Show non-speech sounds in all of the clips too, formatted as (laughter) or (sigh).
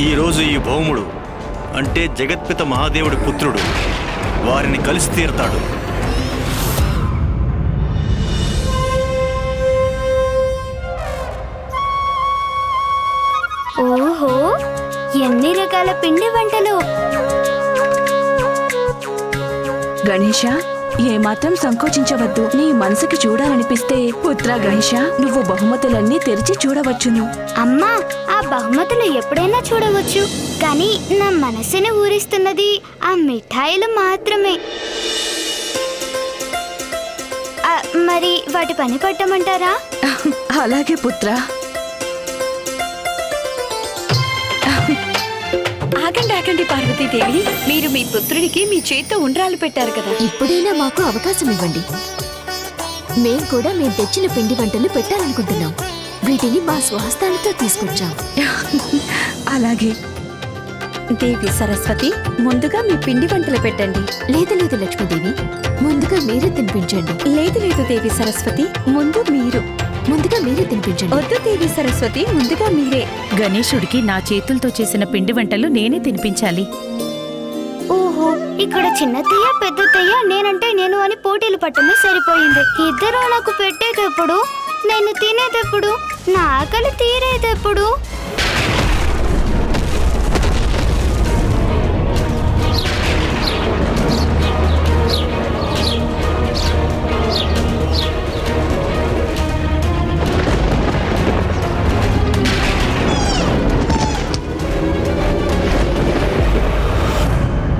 ఈరోజు ఈ భౌముడు అంటే జగత్పిత మహాదేవుడి పుత్రుడు వారిని కలిసి తీరుతాడు. ఓహో ఎన్ని రకాల పిండి వంటలు? గణేష ఏమాత్రం సంకోచించవద్దు. నీ మనసుకి చూడాలనిపిస్తే పుత్ర గణేష నువ్వు బహుమతులన్నీ తెరిచి చూడవచ్చును. అమ్మా బహుమతులు ఎప్పుడైనా చూడవచ్చు. కానీ నా మనసుని ఊరిస్తున్నది ఆ మిఠాయిలు మాత్రమే. మరి వాటి పని పట్టమంటారా? అలాగే పుత్ర. ఆగండి ఆగండి పార్వతీదేవి. మీరు మీ పుత్రుడికి మీ చేత్తో ఉండ్రాలు పెట్టారు కదా. ఇప్పుడైనా మాకు అవకాశం ఇవ్వండి. మేం కూడా మేం తెచ్చిన పిండి వంటలు పెట్టాలనుకుంటున్నాం. వీటిని మా స్వహస్తాలతో తీసుకొచ్చాం. అలాగే. దేవి సరస్వతి ముందుగా మీ పిండి వంటలు పెట్టండి. లేదు లేదు లక్ష్మీదేవి. ముందుగా మీరే తినిపించండి. లేదు లేదు దేవి సరస్వతి ముందు మీరు. ముందుగా మీరే తినిపించండి. వద్దు దేవి సరస్వతి ముందుగా మీరే. గణేశుడికి నా చేతులతో చేసిన పిండి వంటలు నేనే తినిపించాలి. ఓహో ఇక్కడ చిన్న తెయ్య పెద్ద తెయ్య నేనంటే నేను అని పోటీలు పట్టమే సరిపోయింది. ఇద్దరు నాకు పెట్టేటప్పుడు నేను తినేటప్పుడు నా ఆకలి తీరేటప్పుడు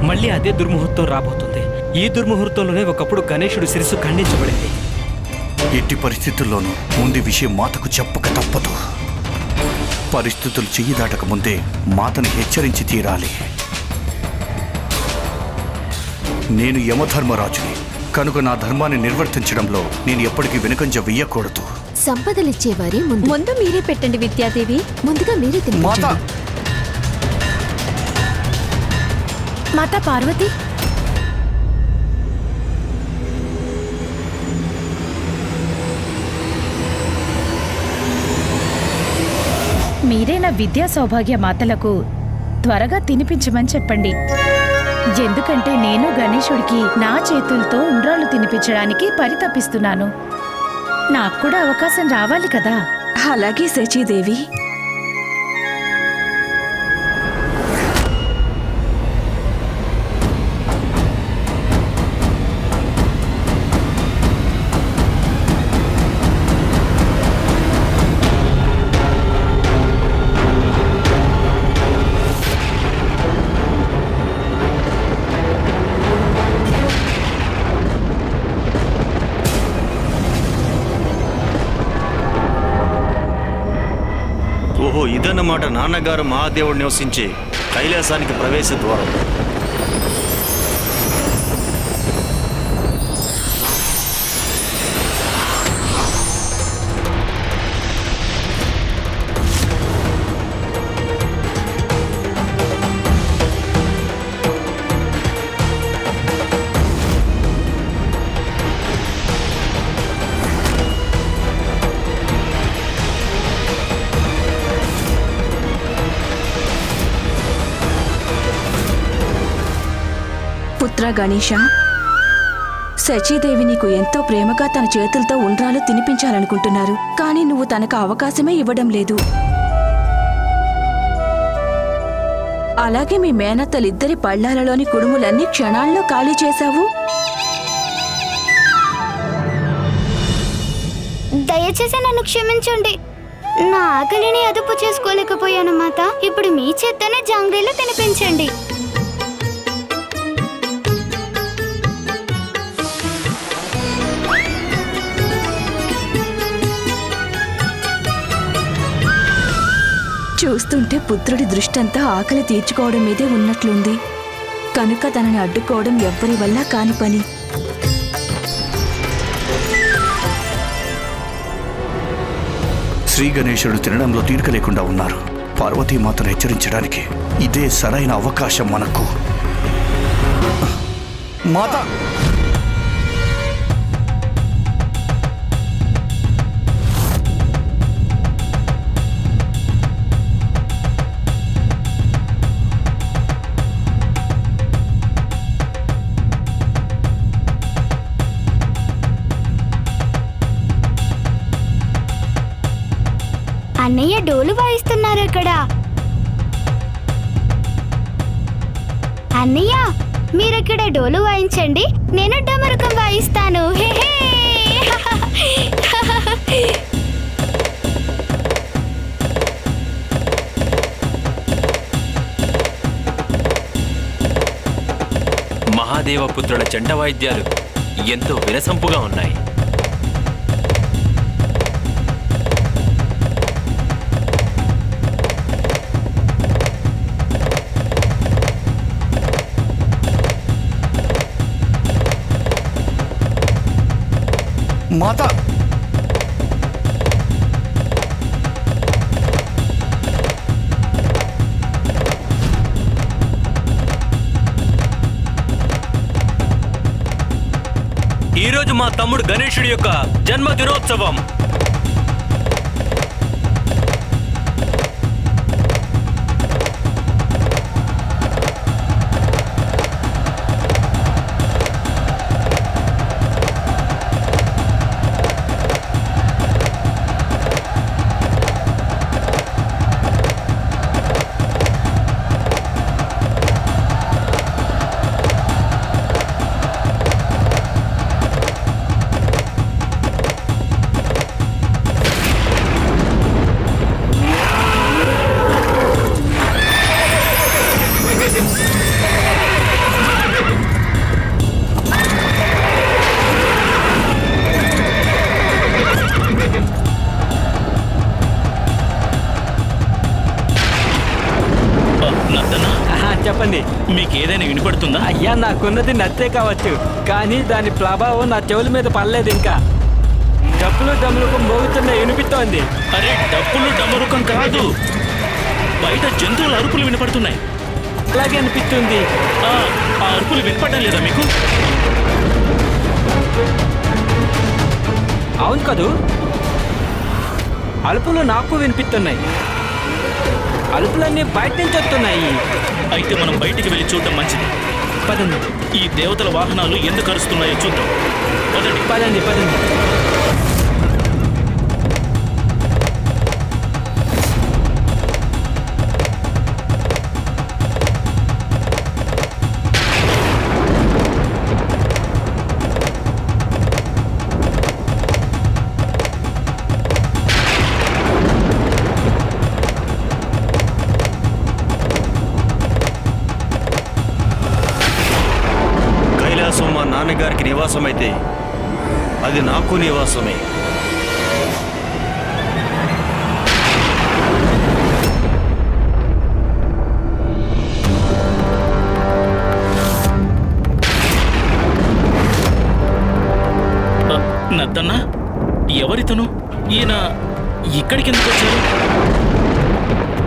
మళ్ళీ అదే దుర్ముహూర్తం రాబోతుంది. ఈ దుర్ముహూర్తంలోనే ఒకప్పుడు గణేశుడు శిరస్సు ఖండించబడింది. ఎట్టి పరిస్థితుల్లోనూ ముందు విషయం మాతకు చెప్పక తప్పదు. పరిస్థితులు చెయ్యి దాటక ముందే మాతని హెచ్చరించి తీరాలి. నేను యమధర్మరాజుని కనుక నా ధర్మాన్ని నిర్వర్తించడంలో నేను ఎప్పటికీ వెనుకంజ వెయ్యకూడదు. సంపదలిచ్చేవారే ముందు. ముందు మీరే పెట్టండి విద్యాదేవి. ముందుగా మీరే తినిపించండి. మాతా పార్వతి. మీరే నా విద్యా సౌభాగ్య మాతలకు త్వరగా తినిపించమని చెప్పండి. ఎందుకంటే నేను గణేశుడికి నా చేతులతో ఉండ్రాళ్ళు తినిపించడానికి పరితపిస్తున్నాను. నాకు కూడా అవకాశం రావాలి కదా. అలాగే శచీదేవి. అన్నమాట నాన్నగారు మహాదేవుడు నివసించే కైలాసానికి ప్రవేశ ద్వారం. గణేష. సచీదేవి నీకు ఎంతో ప్రేమగా తన చేతులతో ఉండ్రాలు తినిపించాలనుకుంటున్నారు కానీ నువ్వు తనకు అవకాశమే ఇవ్వడం లేదు. అలాగే మీ మేనత్తలిద్దరి పళ్ళాలలోని కుడుములన్నీ క్షణాల్లో ఖాళీ చేశావు? దయచేసి నన్ను క్షమించండి. నా ఆకలిని అదుపు చేసుకోలేకపోయాను మాత. ఇప్పుడు మీ చేత్తోనే జాంగ్రీలో తినిపించండి. చూస్తుంటే పుత్రుడి దృష్టంతా ఆకలి తీర్చుకోవడం మీదే ఉన్నట్లుంది. కనుక తనని అడ్డుకోవడం ఎవ్వరి వల్ల కాని పని. శ్రీ గణేశుడు తినడంలో తీరిక లేకుండా ఉన్నారు. పార్వతీమాతను హెచ్చరించడానికి ఇదే సరైన అవకాశం మనకు. మాత! అన్నయ్య డోలు వాయిస్తున్నారు అక్కడ. అన్నయ్య మీరక్కడ డోలు వాయించండి నేను డమరుకం వాయిస్తాను. మహాదేవ పుత్రుల జంట వాయిద్యాలు ఎంతో వినసంపుగా ఉన్నాయి. మాత ఈ రోజు మా తమ్ముడు గణేశుడి యొక్క జన్మ అయ్యా నాకున్నది నత్తే కావచ్చు కానీ దాని ప్రభావం నా చెవుల మీద పడలేదు ఇంకా. డబ్బులు దమ్ములకు మోగుతున్న వినిపిస్తోంది. అరే డప్పులు డమరుకం కాదు. బయట జంతువుల అరుపులు వినపడుతున్నాయి. అలాగే అనిపిస్తుంది. ఆ ఆ అరుపులు వినపడడం లేదా మీకు? అవును కదూ? అలుపులు నాకు వినిపిస్తున్నాయి. అలుపులన్నీ బయట నుంచి వస్తున్నాయి. అయితే మనం బయటికి వెళ్ళి చూడడం మంచిది. పదండి. ఈ దేవతల వాహనాలు ఎందుకు అరుస్తున్నాయో చూద్దాం. పదండి. పదండి పదండి. మా నాన్నగారికి నివాసం అయితే అది నాకు నివాసమే. ఆ, నద్దన్న ఎవరితను? ఈయన ఇక్కడికి ఎందుకు వచ్చారు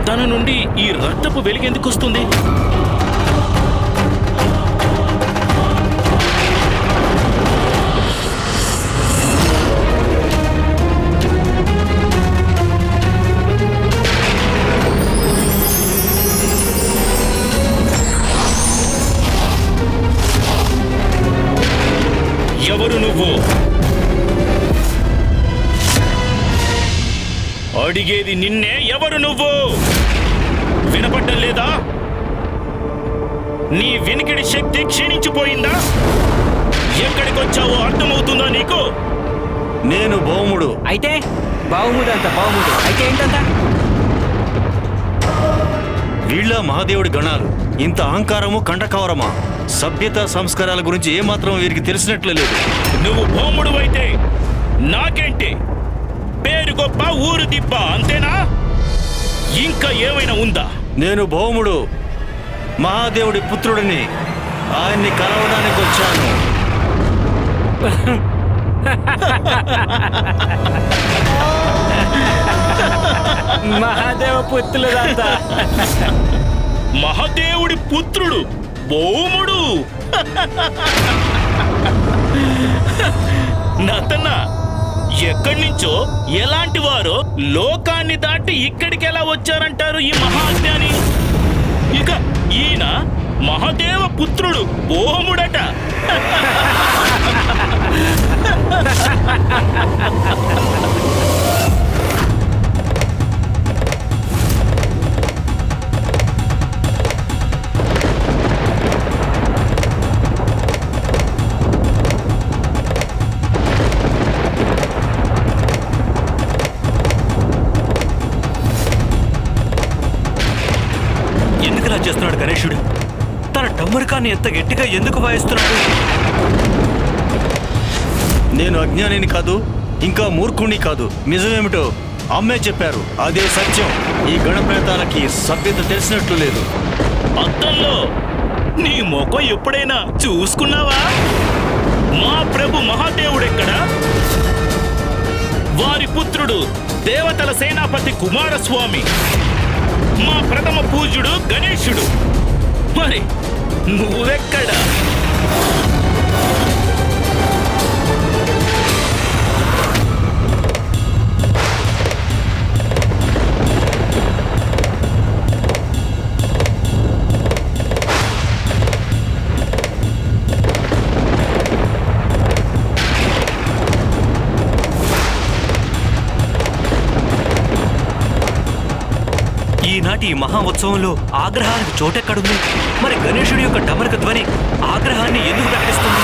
తన నుండి ఈ రక్తపు వెలుగెందుకు వస్తుంది అడిగేది నిన్నే ఎవరు నువ్వు? వినపడ్డం లేదా? నీ వినికిడి శక్తి క్షీణించిపోయిందా? ఎక్కడికి వచ్చావో అర్థమవుతుందా నీకు? నేను భౌముడు. అయితే బావుముదంత బావుముడు అయితే ఏంటంత? వీళ్ళ మహాదేవుడి గణాలు ఇంత అహంకారము కండకవరమా సభ్యత సంస్కారాల గురించి ఏమాత్రం వీరికి తెలిసినట్లే లేదు. నువ్వు భౌముడు అయితే నాకేంటి? పేరు గొప్ప ఊరు దిబ్బ అంతేనా? ఇంకా ఏమైనా ఉందా? నేను భౌముడు మహాదేవుడి పుత్రుడిని ఆయన్ని కలవడానికి వచ్చాను. (laughs) మహాదేవ పుత్రులదంతా. మహాదేవుడి పుత్రుడు భౌముడు. (laughs) నతన్న ఎక్కడి నుంచో ఎలాంటి వారో లోకాన్ని దాటి ఇక్కడికి ఎలా వచ్చారంటారు ఈ మహాజ్ఞాని? ఇక ఈయన మహాదేవ పుత్రుడు ఓముడట (laughs) శంఖాన్ని ఎంత గట్టిగా ఎందుకు వాయిస్తున్నాడు? నేను అజ్ఞానిని కాదు ఇంకా మూర్ఖుణ్ణి కాదు. నిజమేమిటో అమ్మే చెప్పారు. అదే సత్యం. ఈ గణప్రేతాలకి సభ్యత తెలిసినట్లు లేదు. అద్దంలో నీ ముఖం ఎప్పుడైనా చూసుకున్నావా? మా ప్రభు మహాదేవుడెక్కడా? వారి పుత్రుడు దేవతల సేనాపతి కుమారస్వామి. మా ప్రథమ పూజ్యుడు గణేశుడు. మరి もうだから ఈనాటి ఈ మహా ఉత్సవంలో ఆగ్రహానికి చోటెక్కడుంది. మరి గణేశుడి యొక్క డమరక ధ్వని ఆగ్రహాన్ని ఎందుకు ప్రకటిస్తుంది?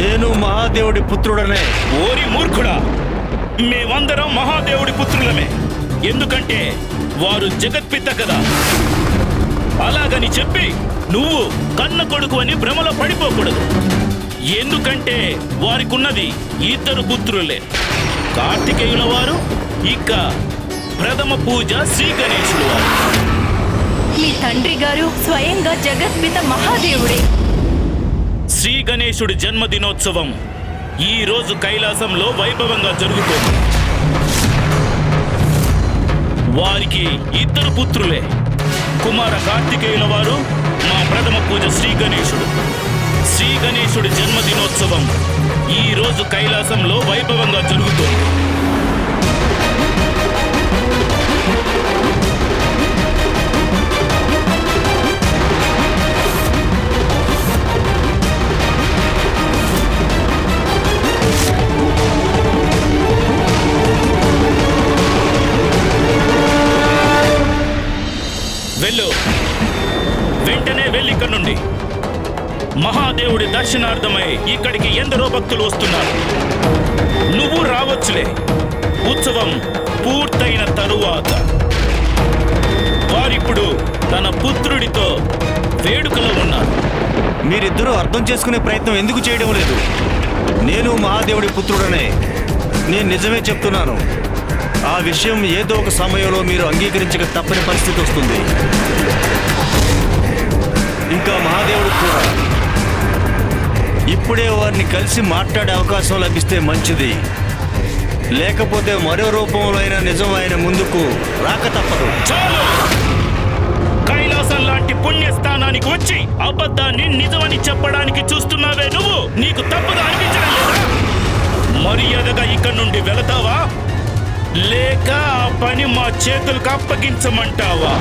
నేను మహాదేవుడి పుత్రుడనే. ఓరి మూర్ఖుడా మేమందరం మహాదేవుడి పుత్రులమే. ఎందుకంటే వారు జగత్పిత కదా. అలాగని చెప్పి నువ్వు కన్న కొడుకు అని భ్రమలో పడిపోకూడదు. ఎందుకంటే వారికున్నది ఇద్దరు పుత్రులే. కార్తికేయుల వారు ఇక ప్రథమ పూజ శ్రీ గణేశుడు వారు. మీ తండ్రి గారు స్వయంగా జగత్పిత మహాదేవుడే. శ్రీ గణేశుడి జన్మదినోత్సవం ఈ రోజు కైలాసంలో వైభవంగా జరుగుతోంది. వారికి ఇద్దరు పుత్రులే. కుమార కార్తికేయుల వారు మా ప్రథమ పూజ శ్రీ గణేశుడు. శ్రీ గణేశుడి జన్మదినోత్సవం ఈ రోజు కైలాసంలో వైభవంగా జరుగుతోంది. వెళ్ళు. వెంటనే వెళ్ళి ఇక్కడ నుండి మహాదేవుడి దర్శనార్థమై ఇక్కడికి ఎందరో భక్తులు వస్తున్నారు. నువ్వు రావచ్చులే. ఉత్సవం పూర్తయిన తరువాత. వారిప్పుడు తన పుత్రుడితో వేడుకలో ఉన్నారు. మీరిద్దరూ అర్థం చేసుకునే ప్రయత్నం ఎందుకు చేయడం లేదు? నేను మహాదేవుడి పుత్రుడనే. నేను నిజమే చెప్తున్నాను. ఆ విషయం ఏదో ఒక సమయంలో మీరు అంగీకరించక తప్పని పరిస్థితి వస్తుంది. ఇంకా మహాదేవుడు కూడా ఇప్పుడే వారిని కలిసి మాట్లాడే అవకాశం లభిస్తే మంచిది. లేకపోతే మరో రూపంలో అయినా నిజం ఆయన ముందుకు రాక తప్పదు. చాలు! కైలాసం లాంటి పుణ్యస్థానానికి వచ్చి అబద్ధాన్ని నిజమని చెప్పడానికి చూస్తున్నావే నువ్వు? నీకు తప్పదు అనిపించడం లేదా? మర్యాదగా ఇక్కడ నుండి వెళతావా? లేక ఆ పని మా చేతులకు అప్పగించమంటావా?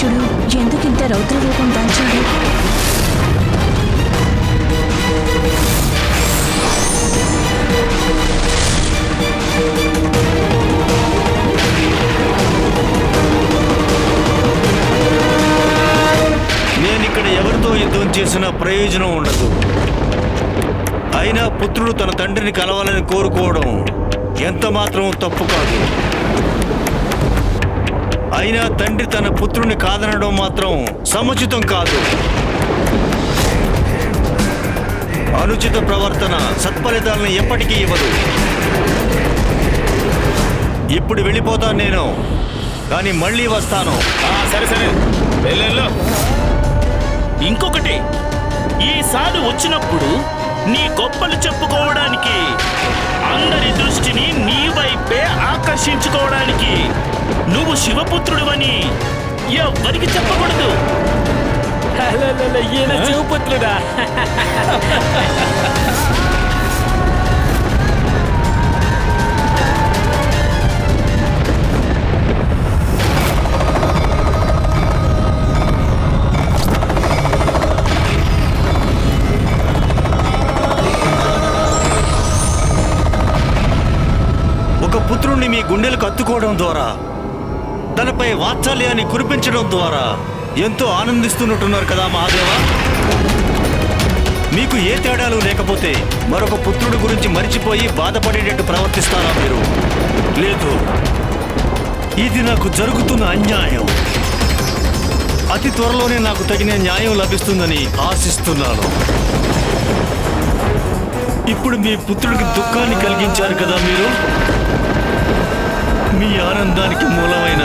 శ్రీ ఎందుకింత రౌద్ర రూపం దాల్చాడు నేను ఇక్కడ ఎవరితో యుద్ధం చేసినా ప్రయోజనం ఉండదు. అయినా పుత్రుడు తన తండ్రిని కలవాలని కోరుకోవడం ఎంత మాత్రం తప్పు కాదు. అయినా తండ్రి తన పుత్రుని కాదనడం మాత్రం సముచితం కాదు. అనుచిత ప్రవర్తన సత్ఫలితాలను ఎప్పటికీ ఇవ్వదు. ఇప్పుడు వెళ్ళిపోతాను నేను కానీ మళ్ళీ వస్తాను. సరే సరే. ఇంకొకటి ఈసారి వచ్చినప్పుడు నీ గొప్పలు చెప్పుకోవడానికి అందరి దృష్టిని నీ వైపే ఆకర్షించుకోవడానికి. నువ్వు శివపుత్రుడివని ఎవ్వరికి చెప్పకూడదు. ఈయన శివపుత్రుడా? (laughs) గుండెలకు అత్తుకోవడం ద్వారా తనపై వాత్సల్యాన్ని కురిపించడం ద్వారా ఎంతో ఆనందిస్తున్నట్టున్నారు కదా మహాదేవా? మీకు ఏ తేడాలు లేకపోతే మరొక పుత్రుడి గురించి మరిచిపోయి బాధపడేటట్టు ప్రవర్తిస్తారా మీరు? లేదు. ఇది నాకు జరుగుతున్న అన్యాయం. అతి త్వరలోనే నాకు తగిన న్యాయం లభిస్తుందని ఆశిస్తున్నాను. ఇప్పుడు మీ పుత్రుడికి దుఃఖాన్ని కలిగించారు కదా మీరు? మీ ఆనందానికి మూలమైన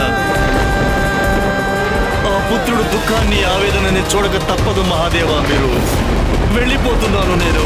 ఆ పుత్రుడు దుఃఖాన్ని ఆవేదనని చూడక తప్పదు మహాదేవా మీరు. వెళ్ళిపోతున్నాను నేను.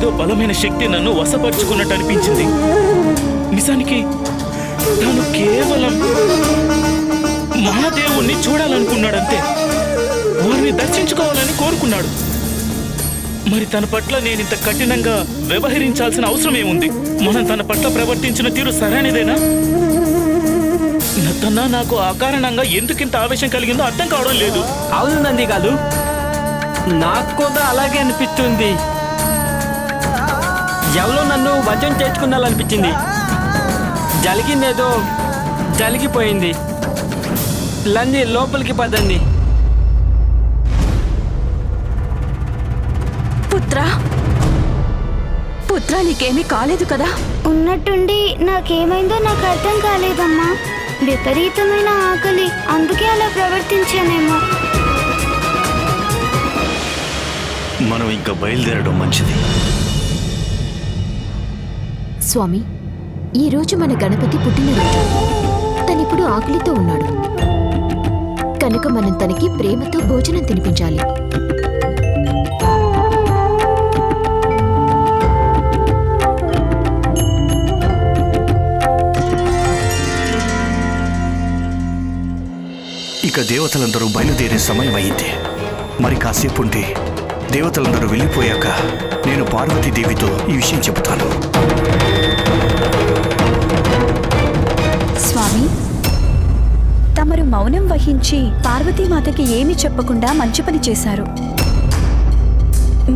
ఏదో బలమైన శక్తి నన్ను వశపరుచుకున్నట్టు అనిపించింది నిజానికి తాను కేవలం మహాదేవుణ్ణి చూడాలనుకున్నాడంతే. వారిని దర్శించుకోవాలని కోరుకున్నాడు. మరి తన పట్ల నేను ఇంత కఠినంగా వ్యవహరించాల్సిన అవసరం ఏముంది మనం తన పట్ల ప్రవర్తించిన తీరు సరైనదేనా? తన నాకు అకారణంగా ఎందుకింత ఆవేశం కలిగిందో అర్థం కావడం లేదు. అవును నంది కాదు నాకు కూడా అలాగే అనిపిస్తుంది. ఎవరో నన్ను వజం చేసుకున్నాలనిపించింది జరిగిందేదో జరిగిపోయింది. లంది లోపలికి పదండి. పుత్ర? పుత్ర నీకేమీ కాలేదు కదా? ఉన్నట్టుండి నాకేమైందో నాకు అర్థం కాలేదమ్మా. విపరీతమైన ఆకలి అందుకే అలా ప్రవర్తించానేమో. మనం ఇంకా బయలుదేరడం మంచిది. స్వామి ఈ రోజు మన గణపతి పుట్టినరోజు. తనిప్పుడు ఆకలితో ఉన్నాడు. కనుక మనం తనకి ప్రేమతో భోజనం తినిపించాలి. ఇక దేవతలందరూ బయలుదేరే సమయం అయింది. మరి కాసేపు ఉంటే దేవతలందరూ వెళ్ళిపోయాక నేను పార్వతీదేవితో ఈ విషయం చెబుతాను. స్వామి తమరు మౌనం వహించి పార్వతీమాతకి ఏమీ చెప్పకుండా మంచి పని చేశారు.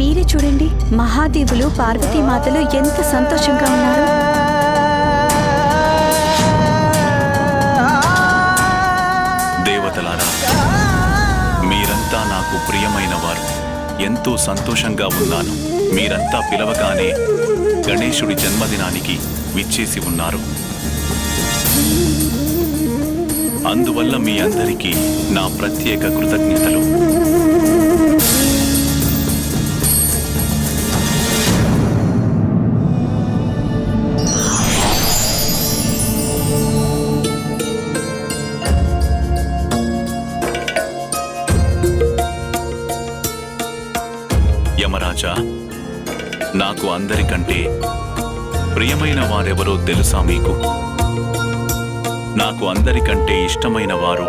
మీరే చూడండి మహాదేవులు పార్వతీమాతలు ఎంత సంతోషంగా ఉన్నారు. దేవతలారా మీరంతా నాకు ప్రియమైన వారు. ఎంతో సంతోషంగా ఉన్నాను. మీరంతా పిలవగానే గణేశుడి జన్మదినానికి విచ్చేసి ఉన్నారు. అందువల్ల మీ అందరికీ నా ప్రత్యేక కృతజ్ఞతలు. అందరికంటే ప్రియమైన వారెవరో తెలుసా మీకు? నాకు అందరికంటే ఇష్టమైన వారు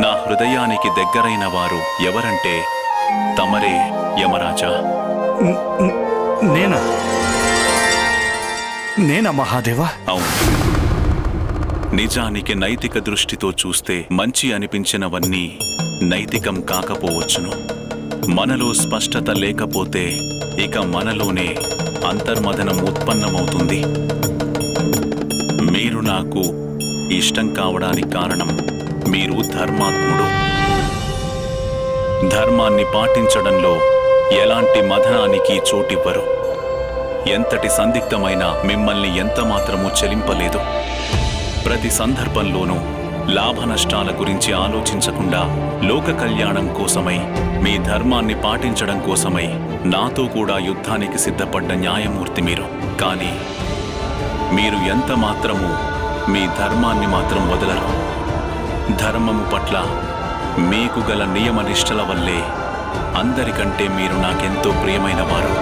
నా హృదయానికి దగ్గరైన వారు ఎవరంటే తమరే యమరాజా. నేనా? నేనా మహాదేవా? అవును. నిజానికి నైతిక దృష్టితో చూస్తే మంచి అనిపించినవన్నీ నైతికం కాకపోవచ్చును. మనలో స్పష్టత లేకపోతే ఇక మనలోనే అంతర్మదనం ఉత్పన్నమవుతుంది. మీరు నాకు ఇష్టం కావడానికి కారణం మీరు ధర్మాత్ముడు. ధర్మాన్ని పాటించడంలో ఎలాంటి మదనానికి చోటివ్వరు. ఎంతటి సందిగ్ధమైనా మిమ్మల్ని ఎంతమాత్రము చెలింపలేదు. ప్రతి సందర్భంలోనూ లాభ నష్టాల గురించి ఆలోచించకుండా లోక కళ్యాణం కోసమై మీ ధర్మాన్ని పాటించడం కోసమై నాతో కూడా యుద్ధానికి సిద్ధపడ్డ న్యాయమూర్తి మీరు. కానీ మీరు ఎంత మాత్రము మీ ధర్మాన్ని మాత్రం వదలరు. ధర్మము పట్ల మీకు గల నియమ నిష్టల వల్లే అందరికంటే మీరు నాకెంతో ప్రియమైన వారు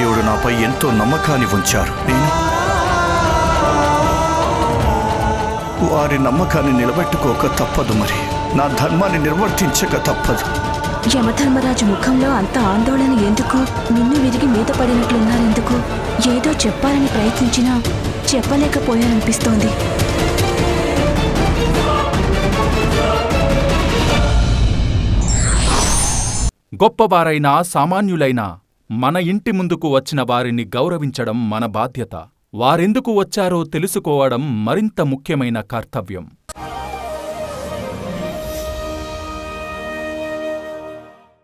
మహాదేవుడు నాపై ఎంతో నమ్మకాన్ని ఉంచారు. నేను వారి నమ్మకాన్ని నిలబెట్టుకోక తప్పదు మరి. నా ధర్మాన్ని నిర్వర్తించక తప్పదు. యమధర్మరాజు ముఖంలో అంత ఆందోళన ఎందుకు? నిన్ను విరిగి మీద పడినట్లున్నారెందుకు? ఏదో చెప్పాలని ప్రయత్నించినా చెప్పలేకపోయాననిపిస్తోంది. గొప్పవారైనా సామాన్యులైనా మన ఇంటి ముందుకు వచ్చిన వారిని గౌరవించడం మన బాధ్యత. వారెందుకు వచ్చారో తెలుసుకోవడం మరింత ముఖ్యమైన కర్తవ్యం.